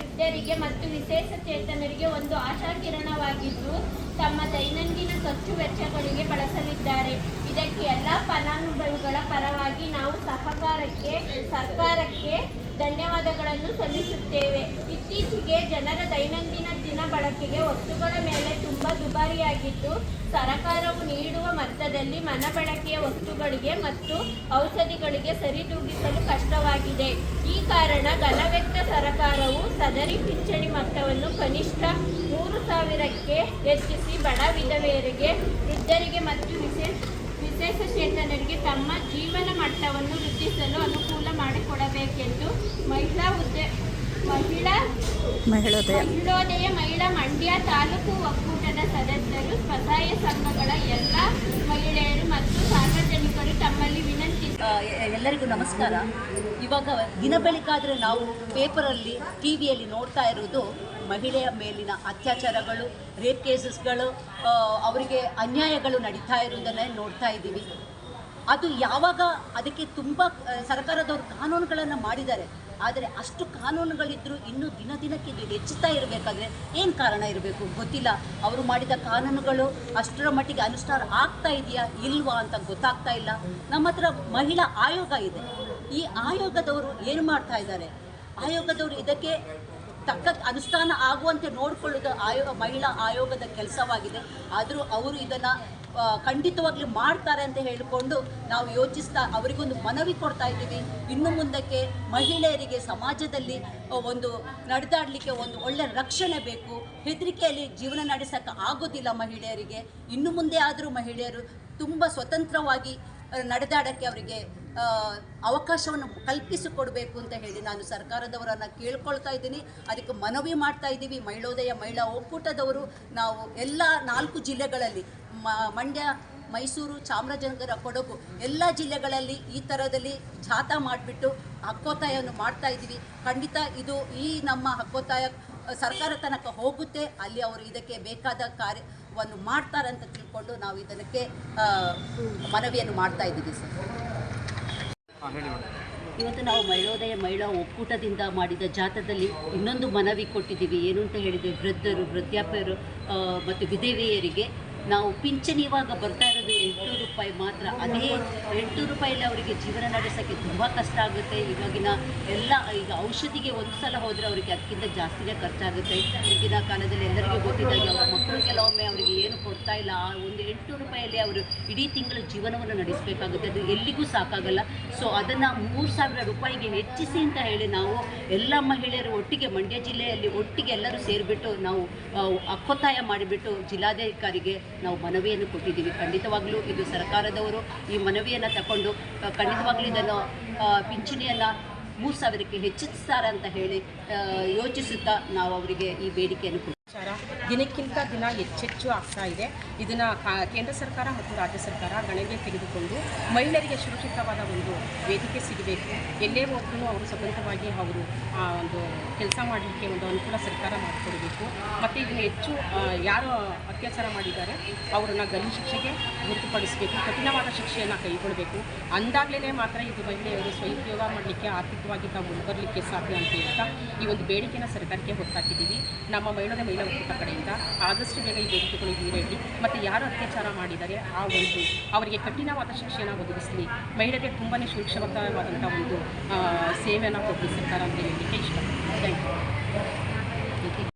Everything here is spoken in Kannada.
ವೃದ್ಧರಿಗೆ ಮತ್ತು ವಿಶೇಷ ಚೇತನರಿಗೆ ಒಂದು ಆಶಾಕಿರಣವಾಗಿದ್ದು ತಮ್ಮ ದೈನಂದಿನ ಖರ್ಚು ವೆಚ್ಚಗಳಿಗೆ ಬಳಸಲಿದ್ದಾರೆ. ಇದಕ್ಕೆ ಎಲ್ಲ ಫಲಾನುಭವಿಗಳ ಪರವಾಗಿ ನಾವು ಸಹಕಾರಕ್ಕೆ, ಸರ್ಕಾರಕ್ಕೆ ಧನ್ಯವಾದಗಳನ್ನು ಸಲ್ಲಿಸುತ್ತೇವೆ. ಇತ್ತೀಚೆಗೆ ಜನರ ದೈನಂದಿನ ದಿನ ಬಳಕೆಗೆ ವಸ್ತುಗಳ ಮೇಲೆ ತುಂಬ ದುಬಾರಿಯಾಗಿದ್ದು, ಸರಕಾರವು ನೀಡುವ ಮೊತ್ತದಲ್ಲಿ ಮನ ಬಳಕೆಯ ವಸ್ತುಗಳಿಗೆ ಮತ್ತು ಔಷಧಿಗಳಿಗೆ ಸರಿದೂಗಿಸಲು ಕಷ್ಟವಾಗಿದೆ. ಈ ಕಾರಣ ಘನವೆತ್ತ ಸರಕಾರವು ಸದರಿ ಪಿಂಚಣಿ ಮೊತ್ತವನ್ನು ಕನಿಷ್ಠ ಮೂರು ಸಾವಿರಕ್ಕೆ ಹೆಚ್ಚಿಸಿ ಬಡ ವಿಧವೆಯರಿಗೆ, ವೃದ್ಧರಿಗೆ ಮತ್ತು ವಿಶೇಷ ವಿಶೇಷ ಚೇತನರಿಗೆ ತಮ್ಮ ಜೀವನ ಮಟ್ಟವನ್ನು ವೃದ್ಧಿಸಲು ಅನುಕೂಲ ಮಾಡಿಕೊಡಬೇಕೆಂದು ಮಹಿಳಾ ಉದ್ಯ ಮಹಿಳಾ ಮಹಿಳೋದಯ. ಮಹಿಳೋದಯ ಮಹಿಳಾ ಮಂಡ್ಯ ತಾಲೂಕು ಒಕ್ಕೂಟದ ಸದಸ್ಯರು ಸ್ವಸಹಾಯ ಸಂಘಗಳ ಎಲ್ಲ ಮಹಿಳೆಯರು ಮತ್ತು ಸಾರ್ವಜನಿಕರು ತಮ್ಮಲ್ಲಿ ವಿನಂತಿ ಎಲ್ಲರಿಗೂ ನಮಸ್ಕಾರ. ಇವಾಗ ದಿನ ಬೆಳಕಾದರೆ ನಾವು ಪೇಪರಲ್ಲಿ ಟಿ ವಿಯಲ್ಲಿ ನೋಡ್ತಾ ಇರೋದು ಮಹಿಳೆಯ ಮೇಲಿನ ಅತ್ಯಾಚಾರಗಳು ರೇಪ್ ಕೇಸಸ್ಗಳು ಅವರಿಗೆ ಅನ್ಯಾಯಗಳು ನಡೀತಾ ಇರೋದನ್ನೇ ನೋಡ್ತಾ ಇದ್ದೀವಿ. ಅದು ಯಾವಾಗ ಅದಕ್ಕೆ ತುಂಬ ಸರ್ಕಾರದವರು ಕಾನೂನುಗಳನ್ನು ಮಾಡಿದ್ದಾರೆ. ಆದರೆ ಅಷ್ಟು ಕಾನೂನುಗಳಿದ್ದರೂ ಇನ್ನೂ ದಿನ ದಿನಕ್ಕೆ ಇದು ಹೆಚ್ಚುತ್ತಾ ಇರಬೇಕಾದ್ರೆ ಏನು ಕಾರಣ ಇರಬೇಕು? ಗೊತ್ತಿಲ್ಲ. ಅವರು ಮಾಡಿದ ಕಾನೂನುಗಳು ಅಷ್ಟರ ಮಟ್ಟಿಗೆ ಅನುಷ್ಠಾನ ಆಗ್ತಾ ಇದೆಯಾ, ಇಲ್ವಾ ಅಂತ ಗೊತ್ತಾಗ್ತಾ ಇಲ್ಲ. ನಮ್ಮ ಹತ್ರ ಮಹಿಳಾ ಆಯೋಗ ಇದೆ. ಈ ಆಯೋಗದವರು ಏನು ಮಾಡ್ತಾ ಇದ್ದಾರೆ? ಆಯೋಗದವರು ಇದಕ್ಕೆ ತಕ್ಕ ಅನುಷ್ಠಾನ ಆಗುವಂತೆ ನೋಡಿಕೊಳ್ಳೋದು ಆಯೋಗ ಮಹಿಳಾ ಆಯೋಗದ ಕೆಲಸವಾಗಿದೆ. ಆದರೂ ಅವರು ಇದನ್ನು ಖಂಡಿತವಾಗ್ಲೂ ಮಾಡ್ತಾರೆ ಅಂತ ಹೇಳಿಕೊಂಡು ನಾವು ಯೋಚಿಸ್ತಾ ಅವರಿಗೊಂದು ಮನವಿ ಕೊಡ್ತಾ ಇದ್ದೀವಿ. ಇನ್ನು ಮುಂದಕ್ಕೆ ಮಹಿಳೆಯರಿಗೆ ಸಮಾಜದಲ್ಲಿ ಒಂದು ನಡೆದಾಡಲಿಕ್ಕೆ ಒಂದು ಒಳ್ಳೆ ರಕ್ಷಣೆ ಬೇಕು. ಹೆದರಿಕೆಯಲ್ಲಿ ಜೀವನ ನಡೆಸೋಕ್ಕೆ ಆಗೋದಿಲ್ಲ ಮಹಿಳೆಯರಿಗೆ. ಇನ್ನು ಮುಂದೆ ಆದರೂ ಮಹಿಳೆಯರು ತುಂಬ ಸ್ವತಂತ್ರವಾಗಿ ನಡೆದಾಡೋಕ್ಕೆ ಅವರಿಗೆ ಅವಕಾಶವನ್ನು ಕಲ್ಪಿಸಿಕೊಡಬೇಕು ಅಂತ ಹೇಳಿ ನಾನು ಸರ್ಕಾರದವರನ್ನು ಕೇಳ್ಕೊಳ್ತಾ ಇದ್ದೀನಿ. ಅದಕ್ಕೆ ಮನವಿ ಮಾಡ್ತಾ ಇದ್ದೀವಿ. ಮಹಿಳೋದಯ ಮಹಿಳಾ ಒಕ್ಕೂಟದವರು ನಾವು ಎಲ್ಲ ನಾಲ್ಕು ಜಿಲ್ಲೆಗಳಲ್ಲಿ ಮಂಡ್ಯ ಮೈಸೂರು ಚಾಮರಾಜನಗರ ಕೊಡಗು ಎಲ್ಲ ಜಿಲ್ಲೆಗಳಲ್ಲಿ ಈ ಥರದಲ್ಲಿ ಜಾಥಾ ಮಾಡಿಬಿಟ್ಟು ಹಕ್ಕೋತ್ತಾಯವನ್ನು ಮಾಡ್ತಾ ಇದ್ದೀವಿ. ಖಂಡಿತ ಇದು ಈ ನಮ್ಮ ಹಕ್ಕೋತ್ತಾಯ ಸರ್ಕಾರ ತನಕ ಹೋಗುತ್ತೆ. ಅಲ್ಲಿ ಅವರು ಇದಕ್ಕೆ ಬೇಕಾದ ಕಾರ್ಯವನ್ನು ಮಾಡ್ತಾರೆ ಅಂತ ತಿಳ್ಕೊಂಡು ನಾವು ಇದಕ್ಕೆ ಮನವಿಯನ್ನು ಮಾಡ್ತಾ ಇದ್ದೀವಿ ಸರ್. ಇವತ್ತು ನಾವು ಮಹಿಳೋದಯ ಮಹಿಳಾ ಒಕ್ಕೂಟದಿಂದ ಮಾಡಿದ ಜಾತದಲ್ಲಿ ಇನ್ನೊಂದು ಮನವಿ ಕೊಟ್ಟಿದ್ದೀವಿ. ಏನು ಅಂತ ಹೇಳಿದರೆ ವೃದ್ಧರು ವೃದ್ಧಾಪ್ಯರು ಮತ್ತು ವಿಧವೆಯರಿಗೆ ನಾವು ಪಿಂಚಣಿ ಇವಾಗ ಬರ್ತಾ ಇರೋದು ಎಂಟು ರೂಪಾಯಿ ಮಾತ್ರ. ಅದೇ ಎಂಟು ರೂಪಾಯಲ್ಲಿ ಅವರಿಗೆ ಜೀವನ ನಡೆಸೋಕ್ಕೆ ತುಂಬ ಕಷ್ಟ ಆಗುತ್ತೆ. ಇವಾಗಿನ ಎಲ್ಲ ಈಗ ಔಷಧಿಗೆ ಒಂದು ಸಲ ಹೋದರೆ ಅವರಿಗೆ ಅದಕ್ಕಿಂತ ಜಾಸ್ತಿನೇ ಖರ್ಚಾಗುತ್ತೆ. ಈಗಿನ ಕಾಲದಲ್ಲಿ ಎಲ್ಲರಿಗೂ ಗೊತ್ತಿದ್ದಾಗ ಅವರ ಮಕ್ಕಳು ಕೆಲವೊಮ್ಮೆ ಅವರಿಗೆ ಏನು ಕೊಡ್ತಾ ಇಲ್ಲ. ಆ ಒಂದು ಎಂಟು ರೂಪಾಯಲ್ಲಿ ಅವರು ಇಡೀ ತಿಂಗಳು ಜೀವನವನ್ನು ನಡೆಸಬೇಕಾಗುತ್ತೆ. ಅದು ಎಲ್ಲಿಗೂ ಸಾಕಾಗಲ್ಲ. ಸೊ ಅದನ್ನು ಮೂರು ಸಾವಿರ ರೂಪಾಯಿಗೆ ಹೆಚ್ಚಿಸಿ ಅಂತ ಹೇಳಿ ನಾವು ಎಲ್ಲ ಮಹಿಳೆಯರು ಒಟ್ಟಿಗೆ ಮಂಡ್ಯ ಜಿಲ್ಲೆಯಲ್ಲಿ ಒಟ್ಟಿಗೆ ಎಲ್ಲರೂ ಸೇರಿಬಿಟ್ಟು ನಾವು ಅಕ್ಕೊತ್ತಾಯ ಮಾಡಿಬಿಟ್ಟು ಜಿಲ್ಲಾಧಿಕಾರಿಗೆ ನಾವು ಮನವಿಯನ್ನು ಕೊಟ್ಟಿದ್ದೀವಿ. ಖಂಡಿತವಾಗ್ಲೂ ಇದು ಸರ್ಕಾರದವರು ಈ ಮನವಿಯನ್ನು ತಗೊಂಡು ಖಂಡಿತವಾಗ್ಲೂ ಇದನ್ನು ಪಿಂಚಣಿಯನ್ನು ಮೂರು ಸಾವಿರಕ್ಕೆ ಹೆಚ್ಚಿಸ್ತಾರೆ ಅಂತ ಹೇಳಿ ಯೋಚಿಸುತ್ತಾ ನಾವು ಅವರಿಗೆ ಈ ಬೇಡಿಕೆಯನ್ನು ದಿನಕ್ಕಿಂತ ದಿನ ಹೆಚ್ಚೆಚ್ಚು ಆಗ್ತಾ ಇದೆ. ಇದನ್ನು ಕೇಂದ್ರ ಸರ್ಕಾರ ಮತ್ತು ರಾಜ್ಯ ಸರ್ಕಾರ ಗಣನೆಗೆ ತೆಗೆದುಕೊಂಡು ಮಹಿಳೆಯರಿಗೆ ಸುರಕ್ಷಿತವಾದ ಒಂದು ವೇದಿಕೆ ಸಿಗಬೇಕು. ಎಲ್ಲೇ ಹೋದ್ರೂ ಅವರು ಸ್ವತಂತ್ರವಾಗಿ ಅವರು ಆ, ಒಂದು ಕೆಲಸ ಮಾಡಲಿಕ್ಕೆ ಒಂದು ಅನುಕೂಲ ಸರ್ಕಾರ ಮಾಡಿಕೊಡಬೇಕು. ಮತ್ತು ಇದನ್ನು ಹೆಚ್ಚು ಯಾರು ಅತ್ಯಾಚಾರ ಮಾಡಿದ್ದಾರೆ ಅವರನ್ನು ಗಲ್ಲು ಶಿಕ್ಷೆಗೆ ಗುರುತುಪಡಿಸಬೇಕು ಕಠಿಣವಾದ ಶಿಕ್ಷೆಯನ್ನು ಕೈಗೊಳ್ಳಬೇಕು ಅಂದಾಗಲೇ ಮಾತ್ರ ಇದು ಮಹಿಳೆಯರು ಸ್ವಉದ್ಯೋಗ ಮಾಡಲಿಕ್ಕೆ ಆರ್ಥಿಕವಾಗಿ ತಾವು ಮುಂದುವರಲಿಕ್ಕೆ ಸಾಧ್ಯ ಅಂತ ಹೇಳ್ತಾ ಈ ಒಂದು ಬೇಡಿಕೆನ ಸರ್ಕಾರಕ್ಕೆ ಹೊತ್ತಾಕಿದ್ದೀವಿ. ನಮ್ಮ ಮಹಿಳೆಯ ಮಹಿಳಾ ಒಕ್ಕೂಟ ಕಡೆಯಿಂದ ಆದಷ್ಟು ಬೇಗ ಈ ಬೇಡಿಕೆಗಳು ಈಡೇರಲಿ. ಮತ್ತು ಯಾರು ಅತ್ಯಾಚಾರ ಮಾಡಿದರೆ ಆ ಒಂದು ಅವರಿಗೆ ಕಠಿಣವಾದ ಶಿಕ್ಷೆಯನ್ನು ಒದಗಿಸಲಿ. ಮಹಿಳೆಗೆ ತುಂಬಾ ಸುರಕ್ಷಿತವಾದಂಥ ಒಂದು ಸೇವೆಯನ್ನು ಕೊಡಲಿ ಅಂತ ಹೇಳಲಿಕ್ಕೆ ಇಷ್ಟ ಥ್ಯಾಂಕ್ ಯು